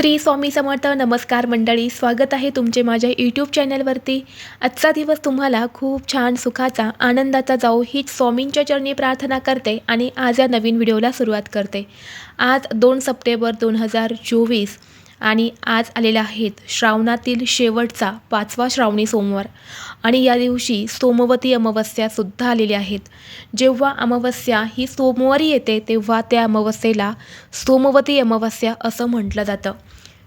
श्री स्वामी समर्थ नमस्कार मंडळी स्वागत आहे तुमचे माझ्या यूट्यूब चॅनलवरती आजचा दिवस तुम्हाला खूप छान सुखाचा आनंदाचा जाऊ हीच स्वामींच्या चरणी प्रार्थना करते आणि आज या नवीन व्हिडिओला सुरुवात करते. आज दोन सप्टेंबर दोन हजार चोवीस आणि आज आलेला आहेत श्रावणातील शेवटचा पाचवा श्रावणी सोमवार. आणि या दिवशी सोमवती अमावस्यासुद्धा आलेल्या आहेत. जेव्हा अमावस्या ही सोमवारी येते तेव्हा त्या अमावस्येला सोमवती अमावस्या असं म्हटलं जातं.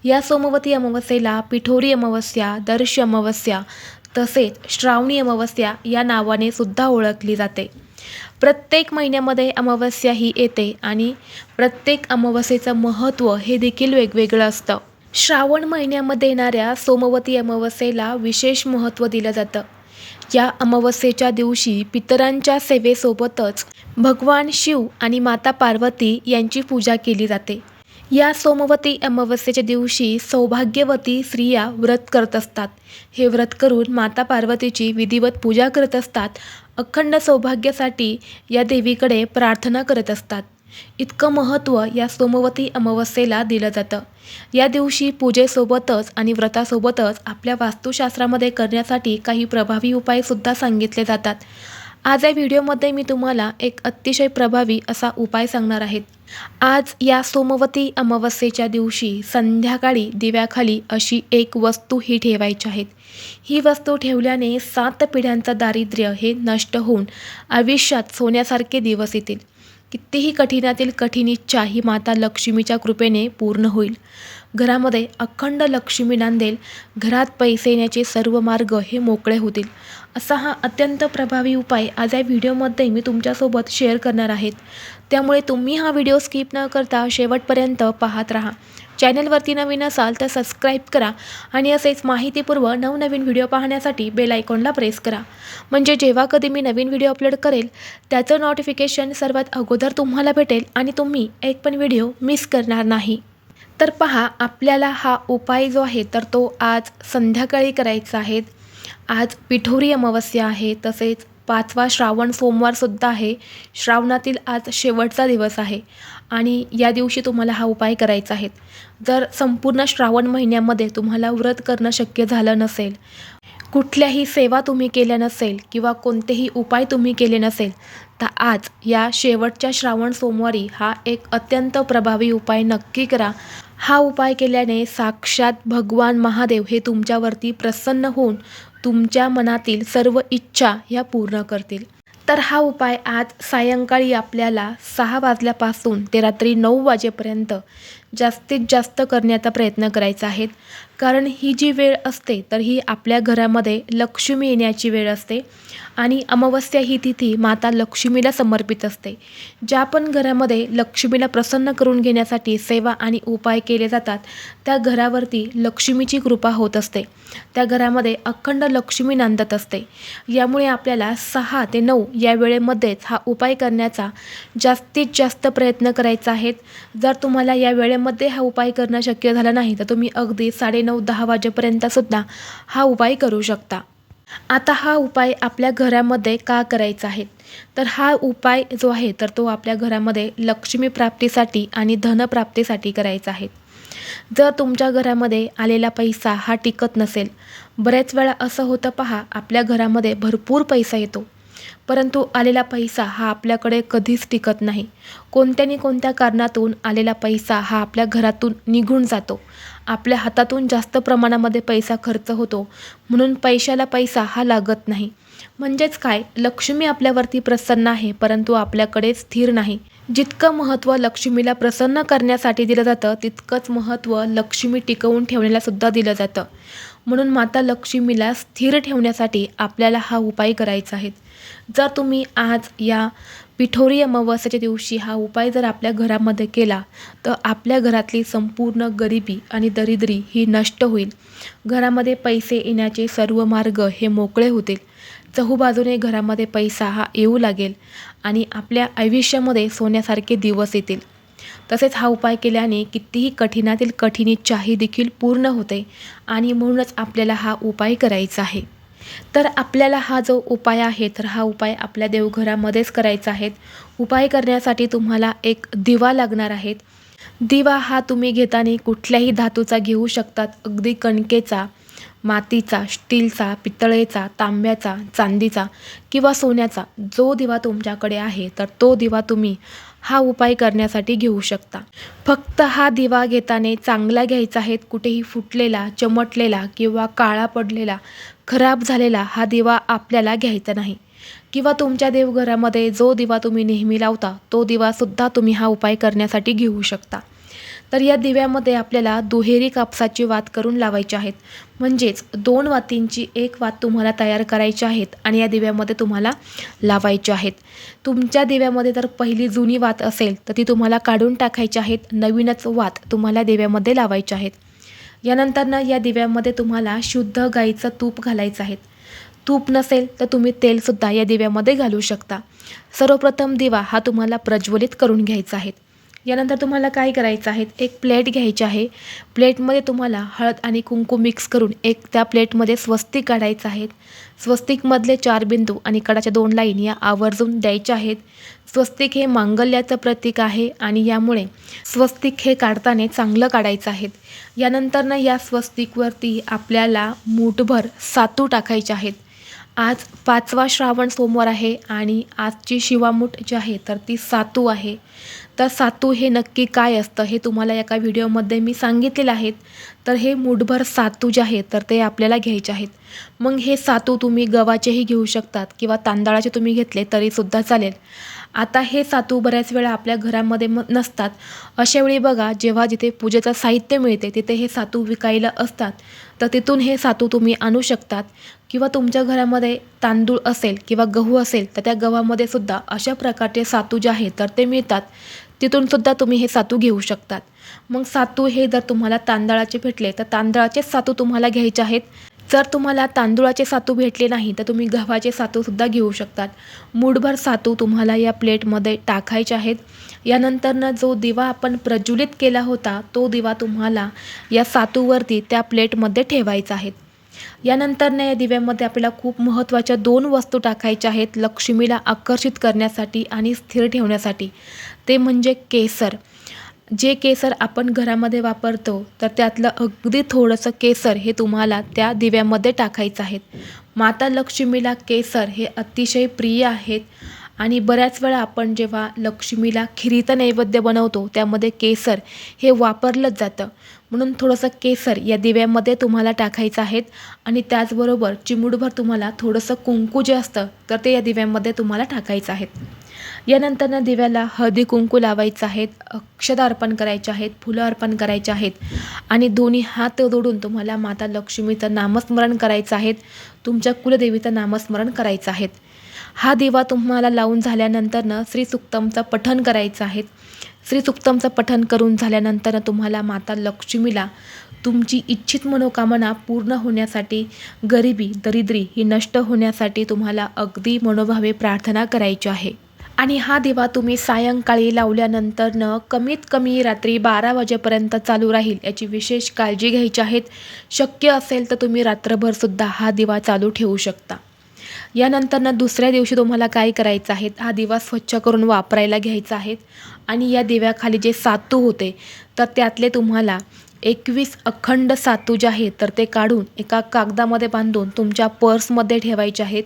या सोमवती अमावस्येला पिठोरी अमावस्या दर्श अमावस्या तसेच श्रावणी अमावस्या या नावाने सुद्धा ओळखली जाते. प्रत्येक महिन्यामध्ये अमावस्या ही येते आणि प्रत्येक अमावस्येचं महत्त्व हे देखील वेगवेगळं असतं. श्रावण महिन्यामध्ये येणाऱ्या सोमवती अमावस्येला विशेष महत्त्व दिलं जातं. या अमावस्येच्या दिवशी पितरांच्या सेवेसोबतच भगवान शिव आणि माता पार्वती यांची पूजा केली जाते. या सोमवती अमावस्येच्या दिवशी सौभाग्यवती स्त्रिया व्रत करत असतात. हे व्रत करून माता पार्वतीची विधिवत पूजा करत असतात. अखंड सौभाग्यासाठी या देवीकडे प्रार्थना करत असतात. इतकं महत्त्व या सोमवती अमावस्येला दिलं जातं. या दिवशी पूजेसोबतच आणि व्रतासोबतच आपल्या वास्तुशास्त्रामध्ये करण्यासाठी काही प्रभावी उपायसुद्धा सांगितले जातात. आज या व्हिडिओमध्ये मी तुम्हाला एक अतिशय प्रभावी असा उपाय सांगणार आहेत आज या सोमवती अमावस्येच्या दिवशी संध्याकाळी दिव्याखाली अशी एक वस्तू ही ठेवायची आहेत ही वस्तू ठेवल्याने सात पिढ्यांचं दारिद्र्य हे नष्ट होऊन आयुष्यात सोन्यासारखे दिवस येतील. कितीही कठीणातील कठीण इच्छा ही माता लक्ष्मीच्या कृपेने पूर्ण होईल. घरामध्ये अखंड लक्ष्मी नांदेल घरात पैसे येण्याचे सर्व मार्ग हे मोकळे होतील. असा हा अत्यंत प्रभावी उपाय आज या व्हिडिओमध्ये मी तुमच्यासोबत शेअर करणार आहेत त्यामुळे तुम्ही हा व्हिडिओ स्किप न करता शेवटपर्यंत पाहत राहा. चॅनलवरती नवीन असाल तर सबस्क्राईब करा आणि असेच माहितीपूर्व नवनवीन व्हिडिओ पाहण्यासाठी बेल आयकॉनला प्रेस करा. म्हणजे जेव्हा कधी मी नवीन व्हिडिओ अपलोड करेल त्याचं नोटिफिकेशन सर्वात अगोदर तुम्हाला भेटेल आणि तुम्ही एक पण व्हिडिओ मिस करणार नाही. तर पहा आपल्याला हा उपाय जो आहे तर तो आज संध्याकाळी करायचा आहे. आज पिठोरी अमावस्या आहे तसेच पाचवा श्रावण सोमवारसुद्धा आहे. श्रावणातील आज शेवटचा दिवस आहे आणि या दिवशी तुम्हाला हा उपाय करायचा आहे. जर संपूर्ण श्रावण महिन्यामध्ये तुम्हाला व्रत करणं शक्य झालं नसेल कुठल्याही सेवा तुम्ही केल्या नसेल किंवा कोणतेही उपाय तुम्ही केले नसेल तर आज या शेवटच्या श्रावण सोमवारी हा एक अत्यंत प्रभावी उपाय नक्की करा. हा उपाय केल्याने साक्षात भगवान महादेव हे तुमच्यावरती प्रसन्न होऊन तुमच्या मनातील सर्व इच्छा ह्या पूर्ण करतील. तर हा उपाय आज सायंकाळी आपल्याला सहा वाजल्यापासून ते रात्री नऊ वाजेपर्यंत जास्तीत जास्त करण्याचा प्रयत्न करायचा आहे. कारण ही जी वेळ असते तर ही आपल्या घरामध्ये लक्ष्मी येण्याची वेळ असते. आणि अमावस्या ही तिथी माता लक्ष्मीला समर्पित असते. ज्या पण घरामध्ये लक्ष्मीला प्रसन्न करून घेण्यासाठी सेवा आणि उपाय केले जातात त्या घरावरती लक्ष्मीची कृपा होत असते. त्या घरामध्ये अखंड लक्ष्मी नांदत असते. यामुळे आपल्याला सहा ते नऊ या वेळेमध्येच हा उपाय करण्याचा जास्तीत जास्त प्रयत्न करायचा आहे. जर तुम्हाला या वेळेमध्ये हा उपाय करणं शक्य झालं नाही तर तुम्ही अगदी साडेनऊ दहा वाजेपर्यंतसुद्धा हा उपाय करू शकता. आता हा उपाय आपल्या घरामध्ये का करायचा आहे? तर हा उपाय जो आहे तर तो आपल्या घरामध्ये लक्ष्मी प्राप्तीसाठी आणि धनप्राप्तीसाठी करायचा आहे. जर तुमच्या घरामध्ये आलेला पैसा हा टिकत नसेल बऱ्याच वेळा असं होतं पहा आपल्या घरामध्ये भरपूर पैसा येतो. परंतु आलेला पैसा हा आपल्याकडे कधीच टिकत नाही. कोणत्यानी कोणत्या कारणातून आलेला पैसा हा आपल्या घरातून निघून जातो. आपल्या हातातून जास्त प्रमाणामध्ये पैसा खर्च होतो. म्हणून पैशाला पैसा हा लागत नाही. म्हणजेच काय? लक्ष्मी आपल्यावरती प्रसन्न आहे परंतु आपल्याकडे स्थिर नाही. जितकं महत्त्व लक्ष्मीला प्रसन्न करण्यासाठी दिलं जातं तितकंच महत्त्व लक्ष्मी टिकवून ठेवण्याला सुद्धा दिलं जातं. म्हणून माता लक्ष्मीला स्थिर ठेवण्यासाठी आपल्याला हा उपाय करायचा आहे. जर तुम्ही आज या पिठोरी अमावस्याच्या दिवशी हा उपाय जर आपल्या घरामध्ये केला तर आपल्या घरातली संपूर्ण गरिबी आणि दरिद्री ही नष्ट होईल. घरामध्ये पैसे येण्याचे सर्व मार्ग हे मोकळे होतील. चहूबाजूने घरामध्ये पैसा हा येऊ लागेल आणि आपल्या आयुष्यामध्ये सोन्यासारखे दिवस येतील. तसेच हा उपाय केल्याने कितीही कठीणातील कठीण इच्छाही देखील पूर्ण होते आणि म्हणूनच आपल्याला हा उपाय करायचा आहे. तर आपल्याला हा जो उपाय आहे तर हा उपाय आपल्या देवघरामध्येच करायचा आहे. उपाय करण्यासाठी तुम्हाला एक दिवा लागणार आहेत दिवा हा तुम्ही घेताना कुठल्याही धातूचा घेऊ शकतात. अगदी कणकेचा मातीचा स्टीलचा पितळेचा तांब्याचा चांदीचा किंवा सोन्याचा जो दिवा तुमच्याकडे आहे तर तो दिवा तुम्ही हा उपाय करण्यासाठी घेऊ शकता. फक्त हा दिवा घेताना चांगला घ्यायचा आहे कुठेही फुटलेला चमटलेला किंवा काळा पडलेला खराब झालेला हा दिवा आपल्याला घ्यायचा नाही. किंवा तुमच्या देवघरामध्ये जो दिवा तुम्ही नेहमी लावता तो दिवासुद्धा तुम्ही हा उपाय करण्यासाठी घेऊ शकता. तर या दिव्यामध्ये आपल्याला दुहेरी कापसाची वात करून लावायची आहेत. म्हणजेच दोन वातींची एक वात तुम्हाला तयार करायची आहेत आणि या दिव्यामध्ये तुम्हाला लावायची आहेत. तुमच्या दिव्यामध्ये जर पहिली जुनी वात असेल तर ती तुम्हाला काढून टाकायची आहेत. नवीनच वात तुम्हाला दिव्यामध्ये लावायची आहेत. यानंतरनं या दिव्यामध्ये तुम्हाला शुद्ध गाईचं तूप घालायचं आहे. तूप नसेल तर तुम्ही तेलसुद्धा या दिव्यामध्ये घालू शकता. सर्वप्रथम दिवा हा तुम्हाला प्रज्वलित करून घ्यायचा आहे. यानंतर तुम्हाला काय करायचं आहे? एक प्लेट घ्यायची आहे. प्लेटमध्ये तुम्हाला हळद आणि कुंकू मिक्स करून एक त्या प्लेटमध्ये स्वस्तिक काढायचं आहे. स्वस्तिकमधले चार बिंदू आणि कडाच्या दोन लाईन या आवर्जून द्यायच्या आहेत. स्वस्तिक हे मांगल्याचं प्रतीक आहे आणि यामुळे स्वस्तिक हे काढताना चांगलं काढायचं आहे. यानंतरनं या स्वस्तिकवरती आपल्याला मूठभर सातू टाकायचे आहेत. आज पाचवा श्रावण सोमवार आहे आणि आजची शिवामूठ जी आहे तर ती सातू आहे. तर सातू हे नक्की काय असतं हे तुम्हाला एका व्हिडिओमध्ये मी सांगितलेलं आहेत तर हे मूठभर सातू जे आहे तर ते आपल्याला घ्यायचे आहेत. मग हे सातू तुम्ही गव्हाचेही घेऊ शकतात किंवा तांदळाचे तुम्ही घेतले तरीसुद्धा चालेल. आता हे सातू बऱ्याच वेळा आपल्या घरामध्ये म नसतात. अशावेळी बघा जेव्हा जिथे पूजेचं साहित्य मिळते तिथे हे सातू विकायला असतात. तर तिथून हे सातू तुम्ही आणू शकतात. किंवा तुमच्या घरामध्ये तांदूळ असेल किंवा गहू असेल तर त्या गव्हामध्ये सुद्धा अशा प्रकारचे सातू जे आहेत तर ते मिळतात. तिथून सुद्धा तुम्ही हे सातू घेऊ शकतात. मग सातू हे जर तुम्हाला तांदळाचे भेटले तर तांदळाचेच सातू तुम्हाला घ्यायचे आहेत. जर तुम्हाला तांदूळाचे सातू भेटले नाही तर तुम्ही गव्हाचे सातूसुद्धा घेऊ शकतात. मूठभर सातू तुम्हाला या प्लेटमध्ये टाकायचे आहेत. यानंतरनं जो दिवा आपण प्रज्वलित केला होता तो दिवा तुम्हाला या सातूवरती त्या प्लेटमध्ये ठेवायचा आहे. यानंतरनं या दिव्यामध्ये आपल्याला खूप महत्त्वाच्या दोन वस्तू टाकायच्या आहेत लक्ष्मीला आकर्षित करण्यासाठी आणि स्थिर ठेवण्यासाठी. ते म्हणजे केसर. जे केसर आपण घरामध्ये वापरतो तर त्यातलं अगदी थोडंसं केसर हे तुम्हाला त्या दिव्यामध्ये टाकायचं आहे. माता लक्ष्मीला केसर हे अतिशय प्रिय आहेत. आणि बऱ्याच वेळा आपण जेव्हा लक्ष्मीला खिरीचं नैवेद्य बनवतो त्यामध्ये केसर हे वापरलंच जातं. म्हणून थोडंसं केसर या दिव्यामध्ये तुम्हाला टाकायचं आहेत आणि त्याचबरोबर चिमुडभर तुम्हाला थोडंसं कुंकू जे असतं तर ते या दिव्यामध्ये तुम्हाला टाकायचं आहेत. यानंतरनं दिव्याला हळदी कुंकू लावायचं आहेत अक्षदा अर्पण करायचे आहेत फुलं अर्पण करायचे आहेत आणि दोन्ही हात जोडून तुम्हाला माता लक्ष्मीचं नामस्मरण करायचं आहेत. तुमच्या कुलदेवीचं नामस्मरण करायचं आहेत. हा दिवा तुम्हाला लावून झाल्यानंतरनं श्रीसुक्तमचं पठण करायचं आहे. श्रीसुक्तमचं पठण करून झाल्यानंतर तुम्हाला माता लक्ष्मीला तुमची इच्छित मनोकामना पूर्ण होण्यासाठी गरिबी दरिद्री ही नष्ट होण्यासाठी तुम्हाला अगदी मनोभावे प्रार्थना करायची आहे. आणि हा दिवा तुम्ही सायंकाळी लावल्यानंतरनं कमीत कमी रात्री बारा वाजेपर्यंत चालू राहील याची विशेष काळजी घ्यायची आहेत शक्य असेल तर तुम्ही रात्रभरसुद्धा हा दिवा चालू ठेवू शकता. यानंतर ना दुसऱ्या दिवशी तुम्हाला काय करायचं आहे? हा दिवा स्वच्छ करून वापरायला घ्यायचा आहे. आणि या दिव्याखाली जे सातू होते तर त्यातले तुम्हाला एकवीस अखंड सातू जे आहेत तर ते काढून एका कागदामध्ये बांधून तुमच्या पर्समध्ये ठेवायचे आहेत.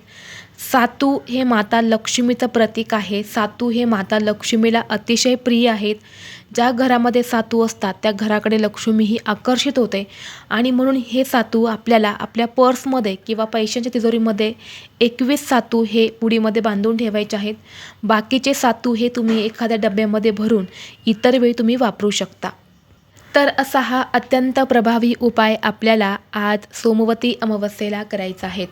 सातू हे माता लक्ष्मीचं प्रतीक आहे. सातू हे माता लक्ष्मीला अतिशय प्रिय आहेत. ज्या घरामध्ये सातू असतात त्या घराकडे लक्ष्मी ही आकर्षित होते. आणि म्हणून हे सातू आपल्याला आपल्या पर्समध्ये किंवा पैशांच्या तिजोरीमध्ये एकवीस सातू हे पुडीमध्ये बांधून ठेवायचे आहेत. बाकीचे सातू हे तुम्ही एखाद्या डब्यामध्ये भरून इतर वेळी तुम्ही वापरू शकता. तर असा हा अत्यंत प्रभावी उपाय आपल्याला आज सोमवती अमावस्येला करायचा आहे.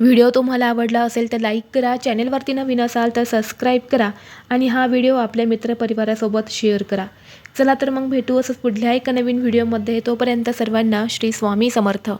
व्हिडिओ तुम्हाला आवडला असेल तर लाईक करा चॅनेलवरती नवीन असाल तर सबस्क्राईब करा आणि हा व्हिडिओ आपल्या मित्रपरिवारासोबत शेअर करा. चला तर मग भेटू असंच पुढल्या एका नवीन व्हिडिओमध्ये. तोपर्यंत सर्वांना श्री स्वामी समर्थ.